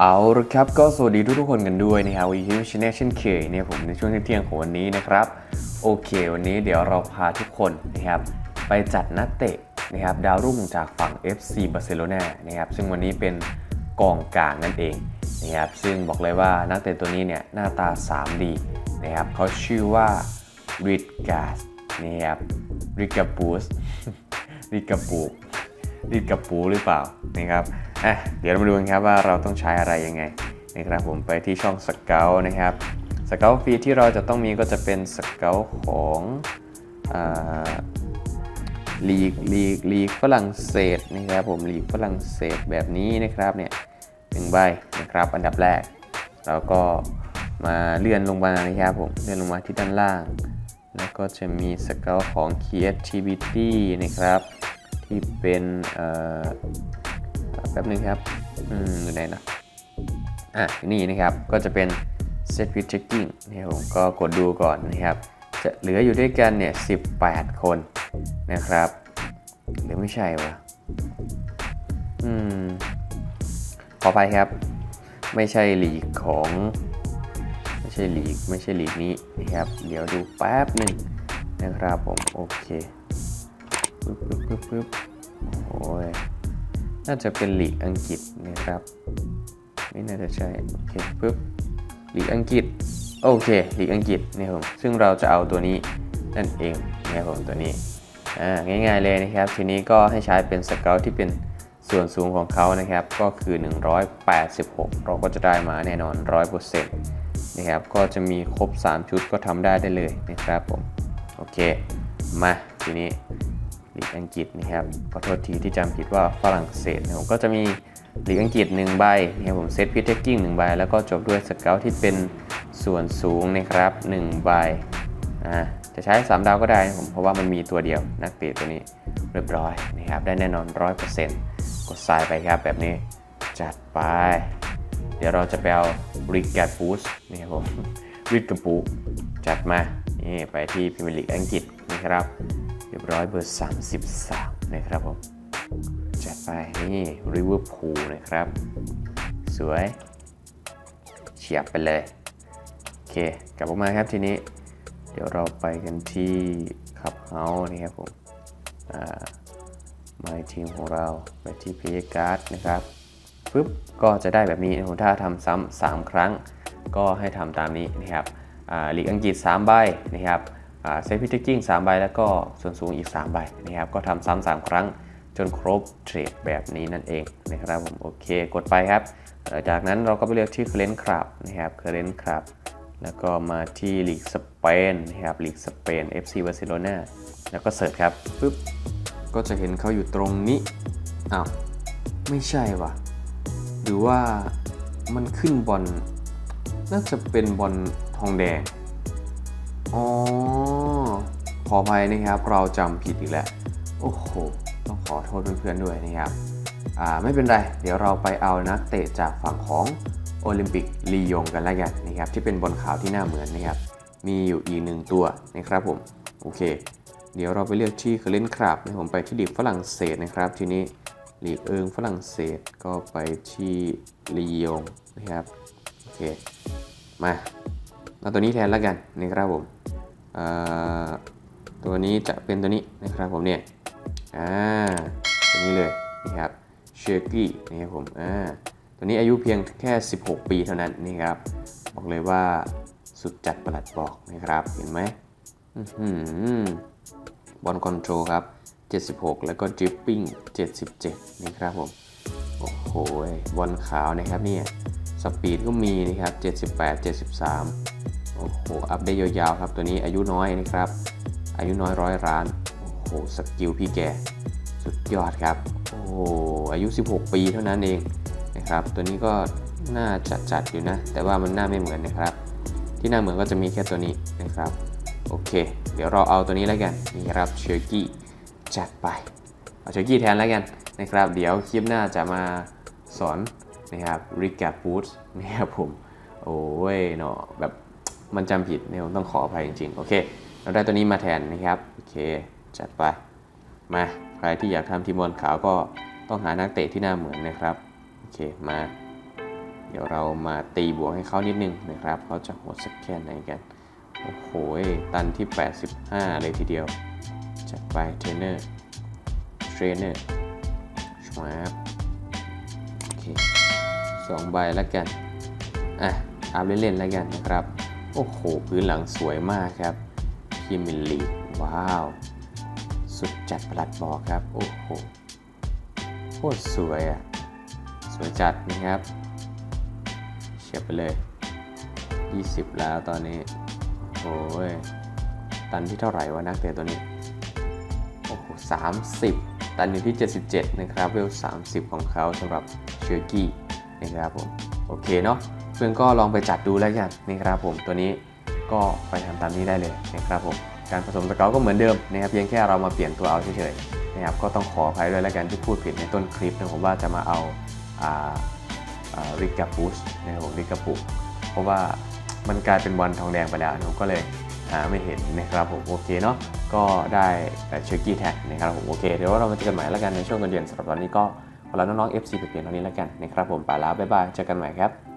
เอาละครับก็สวัสดีทุกๆคนกันด้วยนะครับวีคิวชแนลเช่นเคยเนี่ยผมในช่วงเที่ยงของวันนี้นะครับ โอเค วันนี้เดี๋ยวเราพาทุกคนนะครับไปจัดนักเตะนะครับดาวรุ่งจากฝั่ง FC บาร์เซโลนานะครับซึ่งวันนี้เป็นกองกลางนั่นเองนะครับซึ่งบอกเลยว่านักเตะตัวนี้เนี่ยหน้าตา 3D นะครับเขาชื่อว่าริดกาสนะครับริกาปูสริกาปู รีดกับปูหรือเปล่านะครับอะเดี๋ยวเรามาดูกันครับว่าเราต้องใช้อะไรยังไงนะครับผมไปที่ช่องสเกลนะครับสเกลฟีที่เราจะต้องมีก็จะเป็นสเกลของลีกลีกลีกฝรั่งเศสนะครับผมลีกฝรั่งเศสแบบนี้นะครับเนี่ยหนึ่งใบนะครับอันดับแรก เราก็มาเลื่อนลงมานะครับผมเลื่อนลงมาที่ด้านล่าง แล้วก็จะมีสเกลของ creativity นะครับ ที่เป็นแป๊บนึงครับอืมอยู่ไหนนะอะนี่นะครับก็จะเป็น set with checking นะครับผมก็กดดูก่อนนะครับ จะเหลืออยู่ด้วยกันเนี่ย18 คนนะครับ หรือไม่ใช่วะอืมขอไปครับ ไม่ใช่หลีกของไม่ใช่หลีกไม่ใช่หลีกนี้นะครับ เดี๋ยวดูแป๊บหนึ่งนะครับผม โอเค ปึ๊บปึ๊บปึ๊บปึ๊บโอ้ยน่าจะเป็นหลีกอังกฤษนะครับ ไม่น่าจะใช่โอเคปึ๊บลีกอังกฤษ โอเคหลีกอังกฤษนี่ผมซึ่งเราจะเอาตัวนี้นั่นเองนะครับผมตัวนี้อ่าง่ายๆเลยนะครับ ทีนี้ก็ให้ใช้เป็นสเกลที่เป็นส่วนสูงของเขานะครับ ก็คือ 186 เราก็จะได้มาแน่นอน 100%นะครับ ก็จะมีครบ 3 ชุดก็ทำได้ได้เลยนะครับผม โอเค มาทีนี้ ลีกอังกฤษนะครับขอโทษทีที่จำผิดว่าฝรั่งเศสนะผมก็จะมีลีกอังกฤษ1ใบนะครับผมเซตพิทเทคกิ้ง1ใบ แล้วก็จบด้วยสเกลที่เป็นส่วนสูงนะครับ1ใบอ่าจะใช้ 3 ดาวก็ได้นะผมเพราะว่ามันมีตัวเดียวนักเตะตัวนี้เรียบร้อยนะครับได้แน่นอน 100%กดทรายไปครับแบบนี้จัดไป เดี๋ยวเราจะไปเอาริกแกดฟูสนะครับผมริกกปูจัดมานี่ไปที่พรีเมียร์ลีกอังกฤษนะครับ รียบร้อยเบอร์ 33 นะครับผม จัดไปนี่ริเวอร์พูลนะครับ สวย เฉียบไปเลย โอเค กลับออกมาครับทีนี้ เดี๋ยวเราไปกันที่ขับเฮาส์นี่ครับผมอ่ามาทีมของเราไปที่เพย์การ์ดนะครับปุ๊บก็จะได้แบบนี้นะผมถ้าทำซ้ำสามครั้ง ก็ให้ทำตามนี้นะครับอ่าลีกอังกฤษ 3 ใบนะครับ เซฟพิทกิ้ง3ใบแล้วก็ส่วนสูงอีก 3 ใบนะครับก็ทำซ้ำสามครั้งจนครบเทรดแบบนี้นั่นเองนะครับผมโอเคกดไปครับ จากนั้นเราก็ไปเลือกที่เคอร์เรนต์ครับนะครับเคอร์เรนต์ครับแล้วก็มาที่ลีกสเปนนะครับลีกสเปน FC บาร์เซโลนาแล้วก็เสิร์ชครับปุ๊บก็จะเห็นเขาอยู่ตรงนี้อ้าวไม่ใช่วะหรือว่ามันขึ้นบอลน่าจะเป็นบอลทองแดงอ๋อ ขออภัยนะครับ เราจำผิดอีกแล้ว โอ้โห ต้องขอโทษเพื่อนๆด้วยนะครับ อ่า ไม่เป็นไร เดี๋ยวเราไปเอานักเตะจากฝั่งของโอลิมปิกลียงกันแล้วกันนะครับ ที่เป็นบอลขาวที่หน้าเหมือนนะครับ มีอยู่อีกหนึ่งตัวนะครับผม โอเค เดี๋ยวเราไปเลือกที่เคอร์เรนครับนะผมไปที่ลีกฝรั่งเศสนะครับ ทีนี้ลีกเอิงฝรั่งเศสก็ไปที่ลียงนะครับ โอเค มาเอาตัวนี้แทนแล้วกันนะครับผมอ่า ตัวนี้จะเป็นตัวนี้นะครับผมเนี่ยอ่าตัวนี้เลยนะครับเชอร์กี้นะครับผมอ่าตัวนี้อายุเพียงแค่ 16 ปีเท่านั้นนี่ครับบอกเลยว่าสุดจัดประหลัดบอกนะครับเห็นไหมอื้อหือบอลคอนโทรลครับ 76 แล้วก็ดริปปิ้ง 77 นี่ครับผม โอ้โห บอลขาวนะครับเนี่ยสปีดก็มีนะครับ 78 73 โอ้โห อัพได้ยาวๆครับ ตัวนี้อายุน้อยนะครับ อายุน้อยร้อยล้าน โอ้โห สกิลพี่แก สุดยอดครับ โอ้โห อายุ 16 ปีเท่านั้นเองนะครับ ตัวนี้ก็น่าจัดจัดอยู่นะ แต่ว่ามันหน้าไม่เหมือนนะครับ ที่หน้าเหมือนก็จะมีแค่ตัวนี้นะครับ โอเค เดี๋ยวเราเอาตัวนี้แล้วกัน นี่ครับเชอร์กี้จัดไป เอาเชอร์กี้แทนแล้วกันนะครับ เดี๋ยวคลิปหน้าจะมาสอนนะครับริกแกปูสนะครับผม โอ้ยเนาะแบบมันจำผิดเนี่ยผมต้องขออภัยจริงๆ โอเค เราได้ตัวนี้มาแทนนะครับ โอเค จัดไป มา ใครที่อยากทำทีมบอลขาวก็ต้องหานักเตะที่หน้าเหมือนนะครับ โอเค มา เดี๋ยวเรามาตีบวกให้เขานิดนึงนะครับ เขาจะโหดสักแค่ไหนกัน โอ้โห ตันที่ 85 เลยทีเดียว จัดไป เทรนเนอร์ เทรนเนอร์ชวาบโอเคสองใบแล้วกัน อะอัพเล่นๆแล้วกันนะครับ โอ้โห พื้นหลังสวยมากครับ พิมิลีว้าว สุดจัดประหลัดบอกครับ โอ้โหโคตรสวยอะ สวยจัดนะครับเฉียบไปเลย 20 แล้วตอนนี้ โอ้ย ตันที่เท่าไหร่วะนักเตะตัวนี้ โอ้โห30ตันอยู่ที่ 77 นะครับ เวล 30 ของเขาสำหรับเชอร์กี้นะครับผม โอเคเนาะเพื่อนก็ลองไปจัดดูแล้วกันนะครับผมตัวนี้ ก็ไปทำตามนี้ได้เลยนะครับผมการผสมสเกลก็เหมือนเดิมนะครับเพียงแค่เรามาเปลี่ยนตัวเอาเฉยๆนะครับก็ต้องขออภัยด้วยแล้วกันที่พูดผิดในต้นคลิปนะผมว่าจะมาเอาริกาปูสนะครับผมริกาปุกเพราะว่ามันกลายเป็นวันทองแดงไปแล้วผมก็เลยหาไม่เห็นนะครับผมโอเคเนาะก็ได้เชอร์กี้แท็กนะครับผมโอเคเดี๋ยวเรามาเจอกันใหม่แล้วกันในช่วงเย็นสำหรับตอนนี้ก็ขอลาน้องๆ FC ไปเปลี่ยนตอนนี้แล้วกันนะครับผมไปแล้วบ๊ายบายเจอกันใหม่ครับ